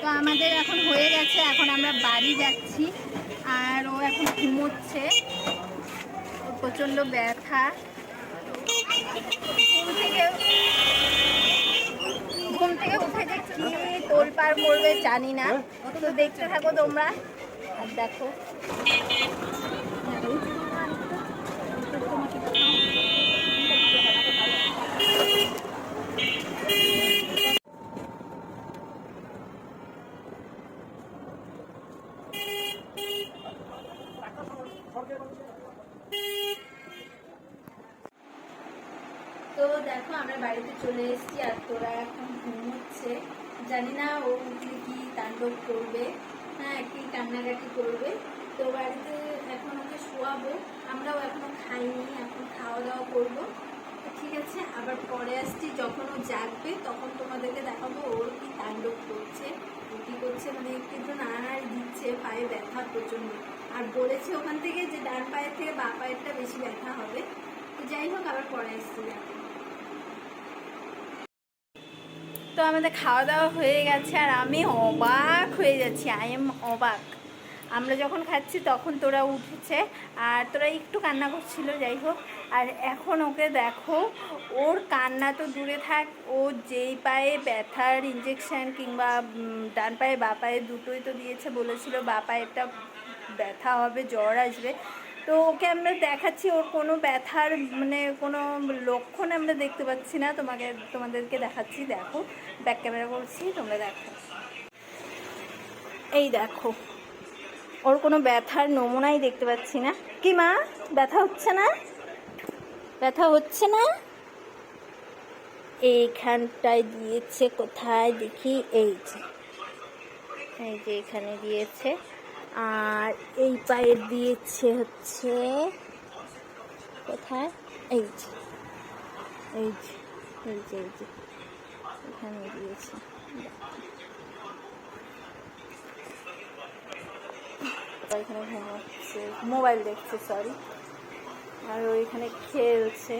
তো আমাদের এখন হয়ে গেছে এখন আমরা বাড়ি যাচ্ছি। এখন ঘুমোচ্ছে। প্রচণ্ড ব্যথা। ঘুম থেকে উঠে যে কি তোলপাড় করবে জানি না। তো দেখতে থাকো তোমরা। আর দেখো তো দেখো, আমরা বাড়িতে চলে এসেছি আর তোরা এখন ঘুমোচ্ছে। জানি না ও উঠলে কি তাণ্ডব করবে হ্যাঁ কি কান্নাকাটি করবে। তো বাড়িতে এখন ওকে শোয়াবো, আমরাও এখনও খাইনি, এখন খাওয়া দাওয়া করব ঠিক আছে, আবার পরে আসছি, যখন ও জাগবে, তখন তোমাদেরকে দেখাবো ওর কি তাণ্ডব করছে, ও কি করছে মানে একটু একটু নাড়ানাড়ি দিচ্ছে, পায়ে ব্যথা প্রচণ্ড আর বলেছে ওখান থেকে যে ডান পায়ের থেকে বা পায়েরটা বেশি ব্যথা হবে। তো যাই হোক, আবার পরে আসছি দেখো তো আমাদের খাওয়া দাওয়া হয়ে গেছে আর আমি অবাক হয়ে যাচ্ছি। আই এম অবাক। আমরা যখন খাচ্ছি তখন তোরা উঠেছে আর তোরা একটু কান্না করছিল, যাই হোক। আর এখন ওকে দেখো, ওর কান্না তো দূরে থাক, ও যেই পায়ে ব্যথার ইঞ্জেকশন কিংবা ডান পায়ে বা পায়ে দুটোই তো দিয়েছে, বলেছিল বা পায়েরটা ব্যথা হবে, জ্বর আসবে। তো ওকে আমরা দেখাচ্ছি, ওর কোনো ব্যথার মানে কোনো লক্ষণ আমরা দেখতে পাচ্ছি না। তোমাকে, তোমাদেরকে দেখাচ্ছি, দেখো ব্যাক ক্যামেরা করছি, তোমরা দেখো। এই দেখো, ওর কোনো ব্যথার নমুনাই দেখতে পাচ্ছি না। কি মা, ব্যথা হচ্ছে না? ব্যথা হচ্ছে না? এইখানটায় দিয়েছে, কোথায়? দেখি, এই যে এই যে এখানে দিয়েছে। আর এই পায়ের দিয়েছে হচ্ছে কোথায়? এই যে এই যে এই যে এখানে দিয়েছে। এখানে ঘুমাচ্ছে, মোবাইল দেখছে সরি আর ওইখানে খেলছে,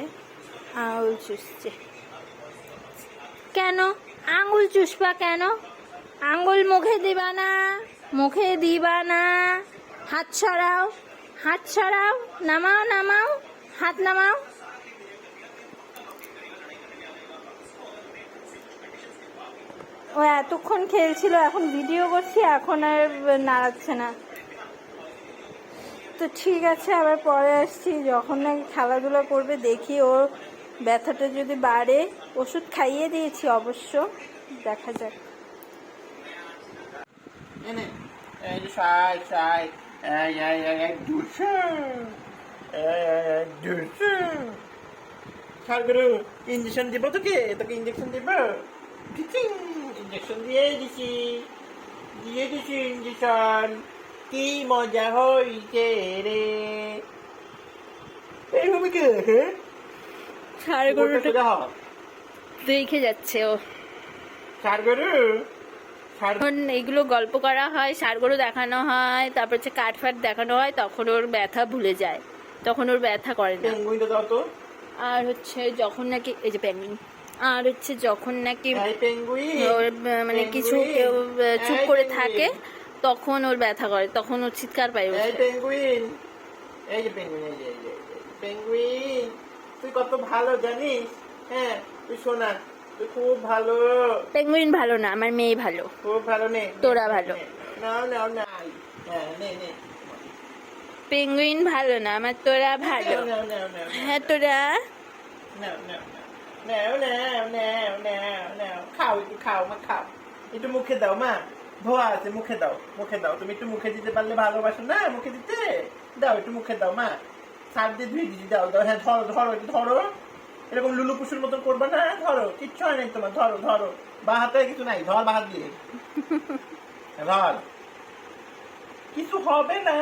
আঙুল চুষছে। কেন? আঙুল চুষবা কেন? আঙুল মুখে দিবা না। মুখে দিবা না হাত ছড়াও হাত ছড়াও নামাও নামাও, হাত নামাও। ও এতক্ষণ খেলছিল, এখন ভিডিও করছি, এখন আর নাড়াচ্ছে না। তো ঠিক আছে, আবার পরে আসছি, যখন নাকি খেলাধুলা করবে, দেখি ওর ব্যথাটা যদি বাড়ে। ওষুধ খাইয়ে দিয়েছি অবশ্য, দেখা যাক। এই এই দুশো দুশো সারগুরু ইঞ্জেকশন দিব তোকে তোকে ইঞ্জেকশন দিব। ইঞ্জেকশন দিয়ে দিছি। দিয়ে দিছি ইঞ্জেকশন কি মজা হইছে রে। এই ভূমিকে হ্যাঁ ষাড় দেখে যাচ্ছে ও। সারগুরু যখন এগুলো গল্প করা হয় গরু দেখানো হয় তারপর হচ্ছে কাঠ ফাট দেখানো হয় তখন ওর ব্যথা ভুলে যায়। তখন ওর ব্যথা করে না। আর হচ্ছে যখন নাকি এই যে প্যাঙ্গুইন আর হচ্ছে যখন নাকি ওর মানে কিছু পেঙ্গুইন, কেউ চুপ করে থাকে তখন ওর ব্যথা করে তখন ওর চিৎকার পায় পেঙ্গুইন। এই যে পেঙ্গুইন এই যে। পেঙ্গুইন। তুই কত ভালো জানিস হ্যাঁ তুই শোনা খুব ভালো। পেঙ্গুইন ভালো না আমার মেয়ে ভালো। খুব ভালো নে। তোরা ভালো। নে। হ্যাঁ নে নে। পেঙ্গুইন ভালো না আমার তোরা ভালো। হ্যাঁ তোরা? খাও একটু খাও মা খাও। একটু মুখে দাও মা। ধোয়া আছে মুখে দাও মুখে দাও। তুমি একটু মুখে দিতে পারলে ভালোবাসো না মুখে দিতে? দাও একটু মুখে দাও মা। সার দিয়ে ধুয়ে দিদি দাও দাও। হ্যাঁ ধরো ধরো একটু ধরো। এরকম লুলু পুষুর মতন করবে না ধরো কিচ্ছু হয় নাই তোমার ধরো ধরো বা হাতে কিছু নাই ধর বা হাত দিয়ে ধর কিছু হবে না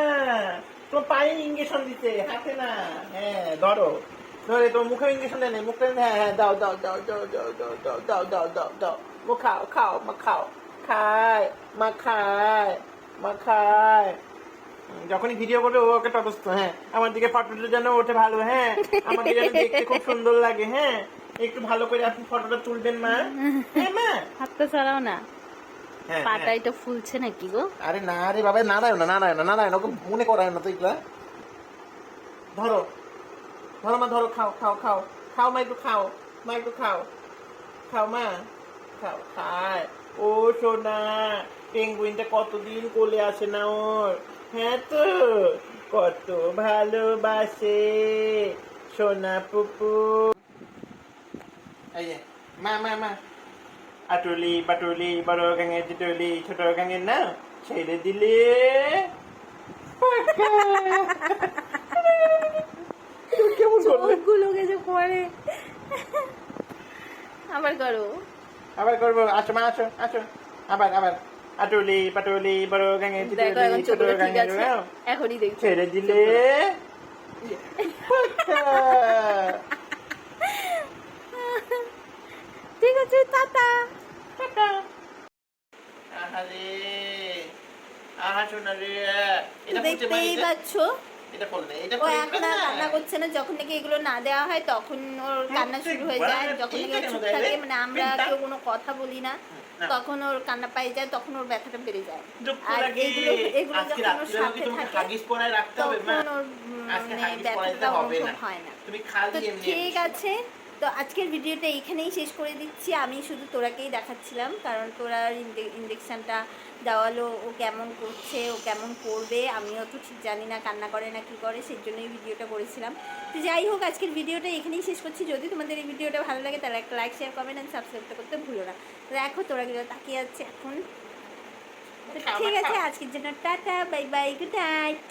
তোমার পায়ে ইঞ্জেকশন দিতে হাতে না হ্যাঁ ধরো ধরে তোমার মুখে ইঞ্জেকশন দেয় না মুখে হ্যাঁ হ্যাঁ দাও দাও দাও দাও দাও দাও দাও দাও দাও দাও দাও মুখ খাও খাও মা খাও খায় মা খায় মা খায় যখনই ভিডিও করবে ও ওকে তটস্থ হ্যাঁ। আমার দিকে ফটোটা যেন ওঠে ভালো হ্যাঁ। আমাকে যেন দেখতে খুব সুন্দর লাগে হ্যাঁ। একটু ভালো করে আপনি ফটোটা তুলবেন মা। হ্যাঁ মা। হাতটা ছাড়াও না। হ্যাঁ, হ্যাঁ। তো ফুলছে নাকি গো? আরে না রে বাবা নারায়ণ না নারায়ণ না নারায়ণ ওকে মনে করায় না তো এগুলা। ধরো। ধরো মা ধরো খাও খাও খাও। খাও মা একটু খাও। মা একটু খাও। খাও মা। খাও খায়। ও সোনা পেঙ্গুইনটা কতদিন কোলে আসে না ওর? হ্যাঁ তো কত ভালোবাসে সোনা পুপু এই যে মা মা মা। আটুলি বাটুলি বড় গাঙের টিটুলি ছোট গাঙের না ছেড়ে দিলে। পাকা। তুমি কেমন চোখগুলোকে যে পড়ে। আবার করো। আবার করব। আসো মা আসো আসো। আবার আবার। আটুলি পাটুলি বড় দেখো এখন ঠিক আছে? এখনই দেখছি ছেড়ে দিলে? ঠিক আছে টাটা। টাটা। আহারে আহা শোনা রে এটা দেখতেই পাচ্ছ? এটা করলে এটা ও এখন আর কান্না করছে না যখন নাকি এগুলো না দেওয়া হয় তখন ওর কান্না শুরু হয়ে যায় যখন নাকি চুপ থাকে মানে আমরা কেউ কোনো কথা বলি না না। তখন ওর কান্না পাই যায় তখন ওর ব্যথাটা বেড়ে যায়। আর এগুলো এগুলো যখন ওর সাথে থাকে তখন ওর মানে ব্যথাটা অনুভব হয় না। তো ঠিক আছে তো আজকের ভিডিওটা এখানেই শেষ করে দিচ্ছি। আমি শুধু তোরাকেই দেখাচ্ছিলাম কারণ তোরা ইঞ্জেকশনটা দেওয়ালো ও কেমন করছে ও কেমন করবে আমিও তো ঠিক জানি না কান্না করে না কি করে সেই জন্যই ভিডিওটা করেছিলাম। তো যাই হোক আজকের ভিডিওটা এখানেই শেষ করছি। যদি তোমাদের এই ভিডিওটা ভালো লাগে তাহলে একটা লাইক শেয়ার কমেন্ট অ্যান্ড সাবস্ক্রাইবটা করতে ভুলো না। তো দেখো তোরা কিন্তু তাকিয়ে যাচ্ছে এখন। তো ঠিক আছে আজকের জন্য tata bye bye good night